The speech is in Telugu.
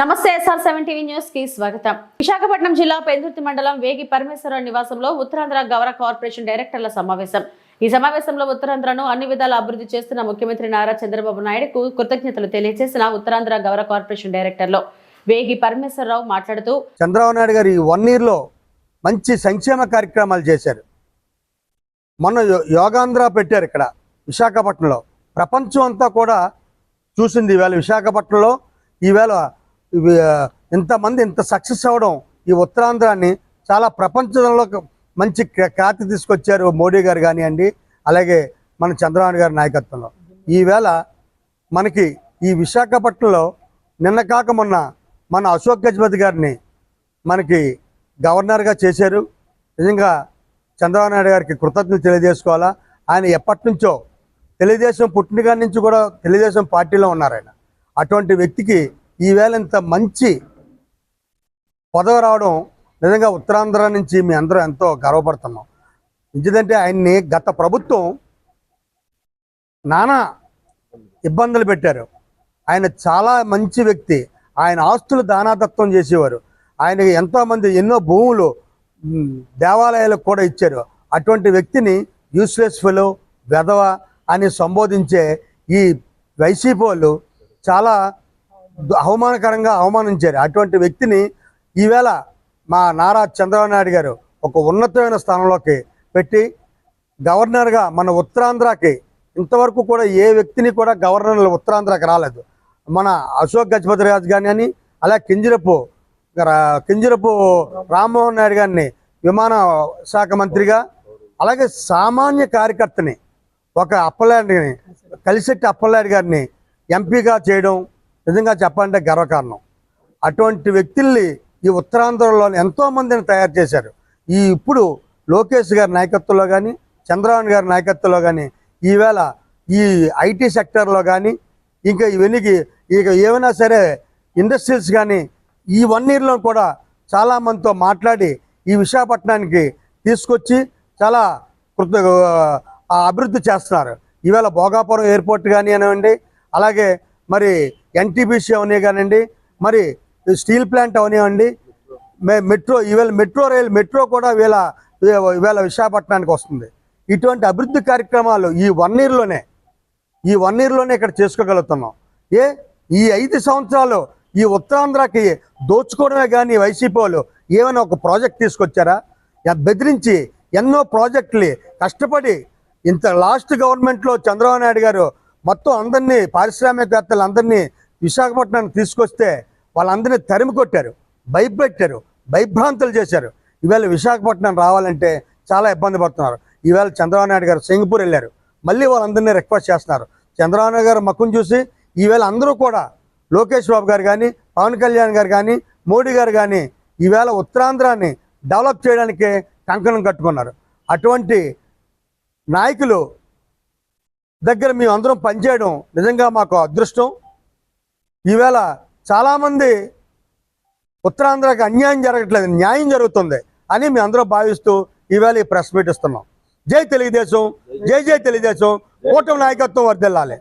నమస్తే ఎస్ఆర్ సెవెన్ టీవీ న్యూస్కి స్వాగతం. విశాఖపట్నం జిల్లా పెందుర్తి మండలం వేగి పరమేశ్వర నివాసంలో ఉత్తరాంధ్ర గౌర కార్పొరేషన్ డైరెక్టర్ల సమావేశం. ఈ సమావేశంలో ఉత్తరాంధ్రను అన్ని విధాల అభివృద్ధి చేస్తున్న ముఖ్యమంత్రి నారా చంద్రబాబు నాయుడుకు కృతజ్ఞతలు తెలియజేసిన ఉత్తరాంధ్ర గౌర కార్పొరేషన్ డైరెక్టర్లో వేగి పరమేశ్వరరావు మాట్లాడుతూ చంద్రబాబు నాయుడు గారు ఈ వన్ ఇయర్లో మంచి సంక్షేమ కార్యక్రమాలు చేశారు. మొన్న యో- యోగాంధ్ర పెట్టారు ఇక్కడ విశాఖపట్నంలో. ప్రపంచం అంతా కూడా చూసింది ఈవేళ విశాఖపట్నంలో. ఈవేళ ఇవి, ఇంతమంది ఇంత సక్సెస్ అవ్వడం ఈ ఉత్తరాంధ్రాన్ని చాలా ప్రపంచంలో మంచి ఖ్యాతి తీసుకొచ్చారు మోడీ గారు కానివ్వండి అలాగే మన చంద్రబాబు గారి నాయకత్వంలో. ఈవేళ మనకి ఈ విశాఖపట్నంలో నిన్న కాక మొన్న మన అశోక్ గజపతి గారిని మనకి గవర్నర్గా చేశారు. నిజంగా చంద్రబాబు నాయుడు గారికి కృతజ్ఞతలు తెలియజేసుకోవాలా? ఆయన ఎప్పటి నుంచో తెలుగుదేశం పుట్టినగాడి నుంచి కూడా తెలుగుదేశం పార్టీలో ఉన్నారు ఆయన అటువంటి వ్యక్తికి ఈవేళ ఇంత మంచి పదవి రావడం నిజంగా ఉత్తరాంధ్ర నుంచి మీ అందరూ ఎంతో గర్వపడుతున్నాం. ఎందుకంటే ఆయన్ని గత ప్రభుత్వం నానా ఇబ్బందులు పెట్టారు. ఆయన చాలా మంచి వ్యక్తి. ఆయన ఆస్తులు దానాతత్వం చేసేవారు. ఆయనకి ఎంతోమంది ఎన్నో భూములు దేవాలయాలకు కూడా ఇచ్చారు. అటువంటి వ్యక్తిని యూస్లెస్ ఫెలో వెధవ అని సంబోధించే ఈ వైసీపీ వాళ్ళు చాలా అవమానకరంగా అవమానించారు. అటువంటి వ్యక్తిని ఈవేళ మా నారా చంద్రబాబు నాయుడు గారు ఒక ఉన్నతమైన స్థానంలోకి పెట్టి గవర్నర్గా మన ఉత్తరాంధ్రకి ఇంతవరకు కూడా ఏ వ్యక్తిని కూడా గవర్నర్ ఉత్తరాంధ్రకి రాలేదు. మన అశోక్ గజపతి రాజు అని అలా కింజరపు కింజరపు రామ్మోహన్ నాయుడు గారిని విమాన శాఖ మంత్రిగా అలాగే సామాన్య కార్యకర్తని ఒక అప్పలాడిని కలిసెట్టి అప్పలాడి గారిని ఎంపీగా చేయడం నిజంగా చెప్పాలంటే గర్వకారణం. అటువంటి వ్యక్తుల్ని ఈ ఉత్తరాంధ్రలో ఎంతో మందిని తయారు చేశారు. ఈ ఇప్పుడు లోకేష్ గారి నాయకత్వంలో కానీ చంద్రబాబు గారి నాయకత్వంలో కానీ ఈవేళ ఈ ఐటీ సెక్టర్లో కానీ ఇంకా ఇవన్నీ ఇక ఏమైనా సరే ఇండస్ట్రీస్ కానీ ఈ వన్ ఇయర్లో కూడా చాలామందితో మాట్లాడి ఈ విశాఖపట్నానికి తీసుకొచ్చి చాలా కృత అభివృద్ధి చేస్తున్నారు. ఈవేళ భోగాపురం ఎయిర్పోర్ట్ కానీ అనివ్వండి అలాగే మరి ఎన్టీపీసీ అవన్నీ కానివ్వండి మరి స్టీల్ ప్లాంట్ అవనివ్వండి మే- మెట్రో ఈవేళ మెట్రో రైల్ మెట్రో కూడా వీళ్ళ ఈవేళ విశాఖపట్నానికి వస్తుంది. ఇటువంటి అభివృద్ధి కార్యక్రమాలు ఈ వన్ ఇయర్లోనే ఈ వన్ ఇయర్లోనే ఇక్కడ చేసుకోగలుగుతున్నాం. ఏ ఈ ఐదు సంవత్సరాలు ఈ ఉత్తరాంధ్రకి దోచుకోవడమే కానీ వైసీపీ వాళ్ళు ఏమైనా ఒక ప్రాజెక్ట్ తీసుకొచ్చారా? బెదిరించి ఎన్నో ప్రాజెక్టులు కష్టపడి ఇంత లాస్ట్ గవర్నమెంట్లో చంద్రబాబు నాయుడు గారు మొత్తం అందరినీ పారిశ్రామికవేత్తలు అందరినీ విశాఖపట్నానికి తీసుకొస్తే వాళ్ళందరినీ తరిమి కొట్టారు భయపెట్టారు భయభ్రాంతులు చేశారు. ఈవేళ విశాఖపట్నం రావాలంటే చాలా ఇబ్బంది పడుతున్నారు. ఈవేళ చంద్రబాబు నాయుడు గారు సింగపూర్ వెళ్ళారు. మళ్ళీ వాళ్ళందరినీ రిక్వెస్ట్ చేస్తున్నారు. చంద్రబాబు నాయుడు గారు మక్కును చూసి ఈవేళ అందరూ కూడా లోకేష్ బాబు గారు కానీ పవన్ కళ్యాణ్ గారు కానీ మోడీ గారు కానీ ఈవేళ ఉత్తరాంధ్రాన్ని డెవలప్ చేయడానికి కంకణం కట్టుకున్నారు. అటువంటి నాయకులు దగ్గర మేము అందరం పనిచేయడం నిజంగా మాకు అదృష్టం. ఈవేళ చాలామంది ఉత్తరాంధ్రకి అన్యాయం జరగట్లేదు న్యాయం జరుగుతుంది అని మేము అందరూ భావిస్తూ ఈవేళ ఈ ప్రెస్ మీట్ ఇస్తున్నాం. జై తెలుగుదేశం జై జై తెలుగుదేశం కూటమి నాయకత్వం వర్దిల్లాలి